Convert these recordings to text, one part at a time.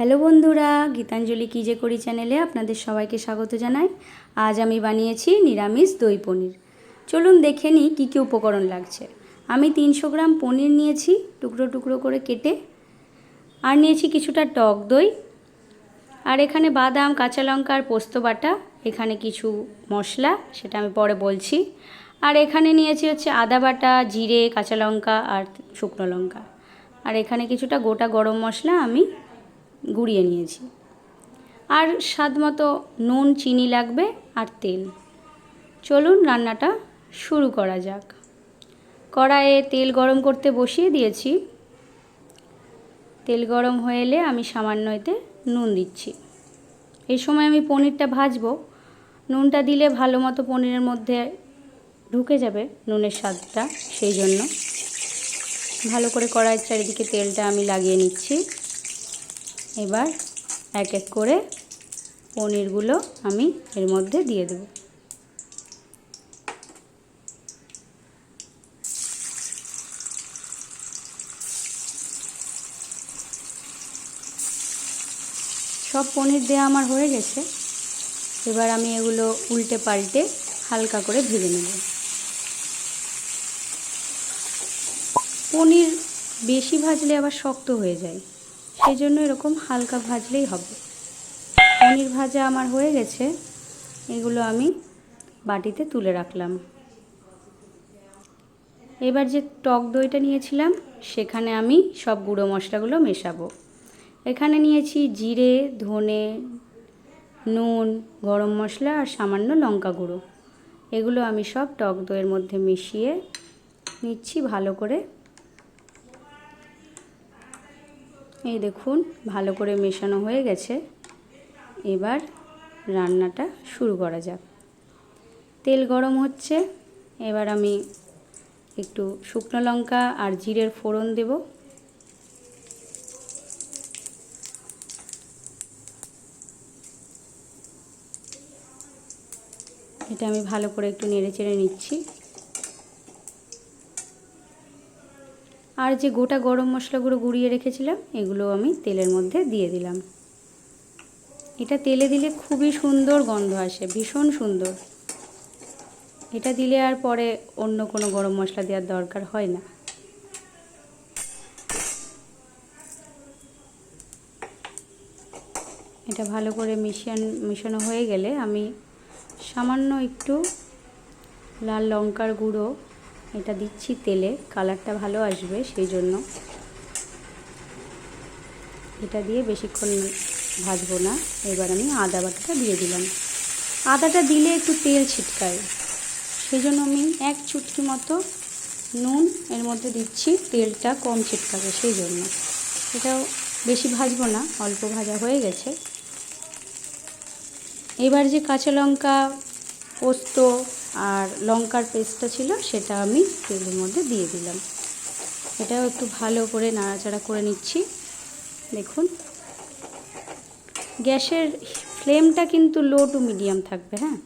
Hello বন্ধুরা, গীতাঞ্জলি কী যে করি চ্যানেলে আপনাদের সবাইকে স্বাগত জানাই। আজ আমি বানিয়েছি নিরামিষ দই পনির। চলুন দেখে নিই কী কী উপকরণ লাগছে। আমি তিনশো গ্রাম পনির নিয়েছি, টুকরো টুকরো করে কেটে। আর নিয়েছি কিছুটা টক দই। আর এখানে বাদাম, কাঁচা লঙ্কা আর পোস্ত বাটা, এখানে কিছু মশলা, সেটা আমি পরে বলছি। আর এখানে নিয়েছি হচ্ছে আদা বাটা, জিরে, কাঁচা লঙ্কা আর শুকনো লঙ্কা। আর এখানে কিছুটা গোটা গরম মশলা আমি গুঁড়িয়ে নিয়েছি। আর স্বাদ মতো নুন, চিনি লাগবে আর তেল। চলুন রান্নাটা শুরু করা যাক। কড়াইয়ে তেল গরম করতে বসিয়ে দিয়েছি। তেল গরম হয়ে এলে আমি সামান্য এতে নুন দিচ্ছি। এই সময় আমি পনিরটা ভাজবো। নুনটা দিলে ভালো মতো পনিরের মধ্যে ঢুকে যাবে নুনের স্বাদটা, সেই জন্য। ভালো করে কড়াইয়ের চারিদিকে তেলটা আমি লাগিয়ে নিচ্ছি। এবার এক এক করে পনিরগুলো আমি এর মধ্যে দিয়ে দেব। সব পনির দেওয়া আমার হয়ে গেছে। এবার আমি এগুলো উল্টে পাল্টে হালকা করে ভেজে নেব। পনির বেশি ভাজলে আবার শক্ত হয়ে যায়। সেই জন্য এরকম হালকা ভাজলেই হবে। পনির ভাজা আমার হয়ে গেছে, এগুলো আমি বাটিতে তুলে রাখলাম। এবার যে টক দইটা নিয়েছিলাম, সেখানে আমি সব গুঁড়ো মশলাগুলো মেশাবো। এখানে নিয়েছি জিরে, ধনে, নুন, গরম মশলা আর সামান্য লঙ্কা গুঁড়ো। এগুলো আমি সব টক দইয়ের মধ্যে মিশিয়ে নিচ্ছি ভালো করে। এই দেখুন, ভালো করে মেশানো হয়ে গেছে। এবার রান্নাটা শুরু করা যাক। তেল গরম হচ্ছে, এবার আমি একটু শুকনো লঙ্কা আর জিরের ফোড়ন দেব। এটা আমি ভালো করে একটু নেড়ে চেড়ে নিচ্ছি। আর যে গোটা গরম মশলাগুলো গুঁড়িয়ে রেখেছিলাম, এগুলো আমি তেলের মধ্যে দিয়ে দিলাম। এটা তেলে দিলে খুবই সুন্দর গন্ধ আসে, ভীষণ সুন্দর। এটা দিলে আর পরে অন্য কোনো গরম মশলা দেওয়ার দরকার হয় না। এটা ভালো করে মিশিয়ান, মিশানো হয়ে গেলে আমি সামান্য একটু লাল লঙ্কার গুঁড়ো এটা দিচ্ছি তেলে, কালারটা ভালো আসবে সেই জন্য এটা দিয়ে বেশিক্ষণ ভাজবো না, এবার আমি আদা বাটাটা দিয়ে দিলাম। আদাটা দিলে একটু তেল ছিটকায় সেই জন্য আমি এক চুটকি মতো নুন এর মধ্যে দিচ্ছি, তেলটা কম ছিটকাবে সেই জন্য এটাও বেশি ভাজবো না, অল্প ভাজা হয়ে গেছে। এবার যে কাঁচা লঙ্কা, পোস্ত আর লঙ্কার পেস্টটা ছিল, সেটা আমি তেলের মধ্যে দিয়ে দিলাম। এটাও একটু ভালো করে নাড়াচাড়া করে নিচ্ছি। দেখুন। গ্যাসের ফ্লেমটা কিন্তু লো টু মিডিয়াম থাকবে হ্যাঁ?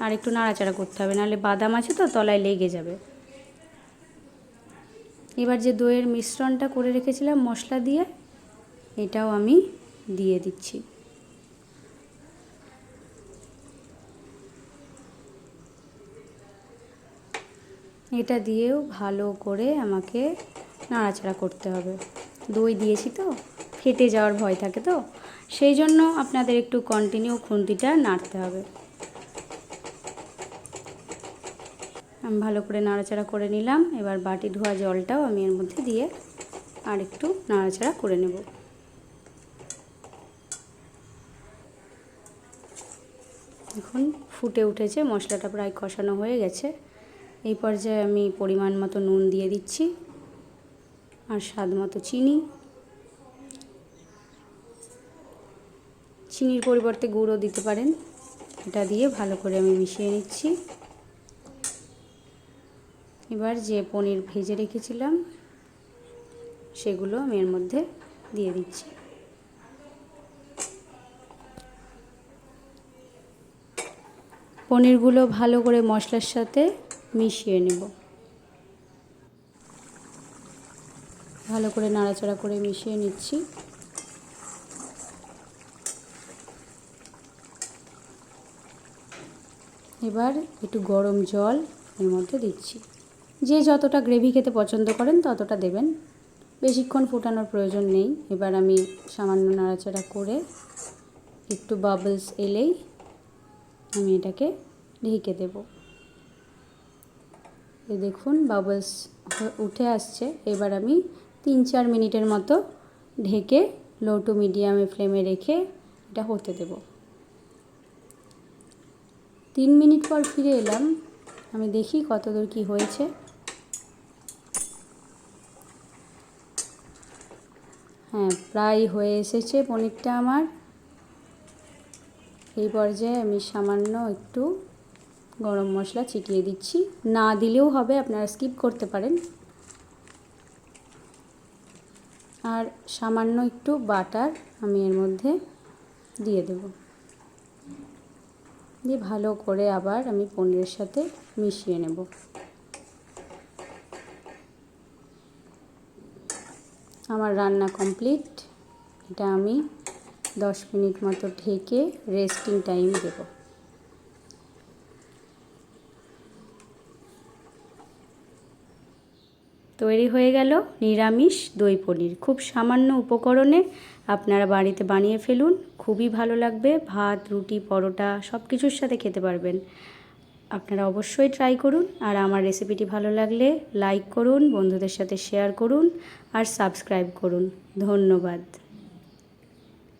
আর একটু নাড়াচাড়া করতে হবে, নাহলে বাদাম আছে তো, তলায় লেগে যাবে। এবার যে দইয়ের মিশ্রণটা করে রেখেছিলাম মশলা দিয়ে, এটাও আমি দিয়ে দিচ্ছি। এটা দিয়েও ভালো করে আমাকে নাড়াচাড়া করতে হবে। দই দিয়েছি তো, ফেটে যাওয়ার ভয় থাকে তো, সেই জন্য আপনাদের একটু কন্টিনিউ খুন্তিটা নাড়তে হবে। আমি ভালো করে নাড়াচাড়া করে নিলাম, এবার বাটি ধোয়া জলটাও আমি এর মধ্যে দিয়ে আর একটু নাড়াচাড়া করে নেব। এখন ফুটে উঠেছে, মশলাটা প্রায় কষানো হয়ে গেছে। এই পর্যায়ে আমি পরিমাণ মতো নুন দিয়ে দিচ্ছি আর স্বাদ মতো চিনি। চিনির পরিবর্তে গুঁড়ো দিতে পারেন। এটা দিয়ে ভালো করে আমি মিশিয়ে নিচ্ছি। এবার যে পনির ভেজে রেখেছিলাম, সেগুলো আমি এর মধ্যে দিয়ে দিচ্ছি। পনিরগুলো ভালো করে মশলার সাথে মিশিয়ে নেব। ভালো করে নাড়াচাড়া করে মিশিয়ে নিচ্ছি। এবার একটু গরম জল এর মধ্যে দিচ্ছি। যে যতটা গ্রেভি খেতে পছন্দ করেন ততটা দেবেন। বেশিক্ষণ ফোটানোর প্রয়োজন নেই। এবার আমি সামান্য নাড়াচাড়া করে একটু বাবলস এলেই আমি এটাকে ঢেকে দেবো। এই দেখুন বাবলস উঠে আসছে। এবার আমি তিন চার মিনিটের মতো ঢেকে লো টু মিডিয়ামে ফ্লেমে রেখে এটা হতে দেব। তিন মিনিট পর ফিরে এলাম। আমি দেখি কতদূর কি হয়েছে। হ্যাঁ প্রায় হয়ে এসেছে পনিরটা আমার। এই পর্যায়ে আমি সামান্য একটু গরম মশলা ছিটিয়ে দিচ্ছি। না দিলেও হবে, আপনারা স্কিপ করতে পারেন। আর সামান্য একটু বাটার আমি এর মধ্যে দিয়ে দেব। দিয়ে ভালো করে আবার আমি পনিরের সাথে মিশিয়ে নেব। আমার রান্না কমপ্লিট এটা আমি দশ মিনিট মতো ঢেকে রেস্টিং টাইম দেব। তৈরি হয়ে গেল নিরামিষ দই পনির। খুব সামান্য উপকরণে আপনারা বাড়িতে বানিয়ে ফেলুন, খুবই ভালো লাগবে। ভাত, রুটি, পরোটা সব কিছুর সাথে খেতে পারবেন। আপনারা অবশ্যই ট্রাই করুন। আর আমার রেসিপিটি ভালো লাগলে লাইক করুন, বন্ধুদের সাথে শেয়ার করুন আর সাবস্ক্রাইব করুন। ধন্যবাদ।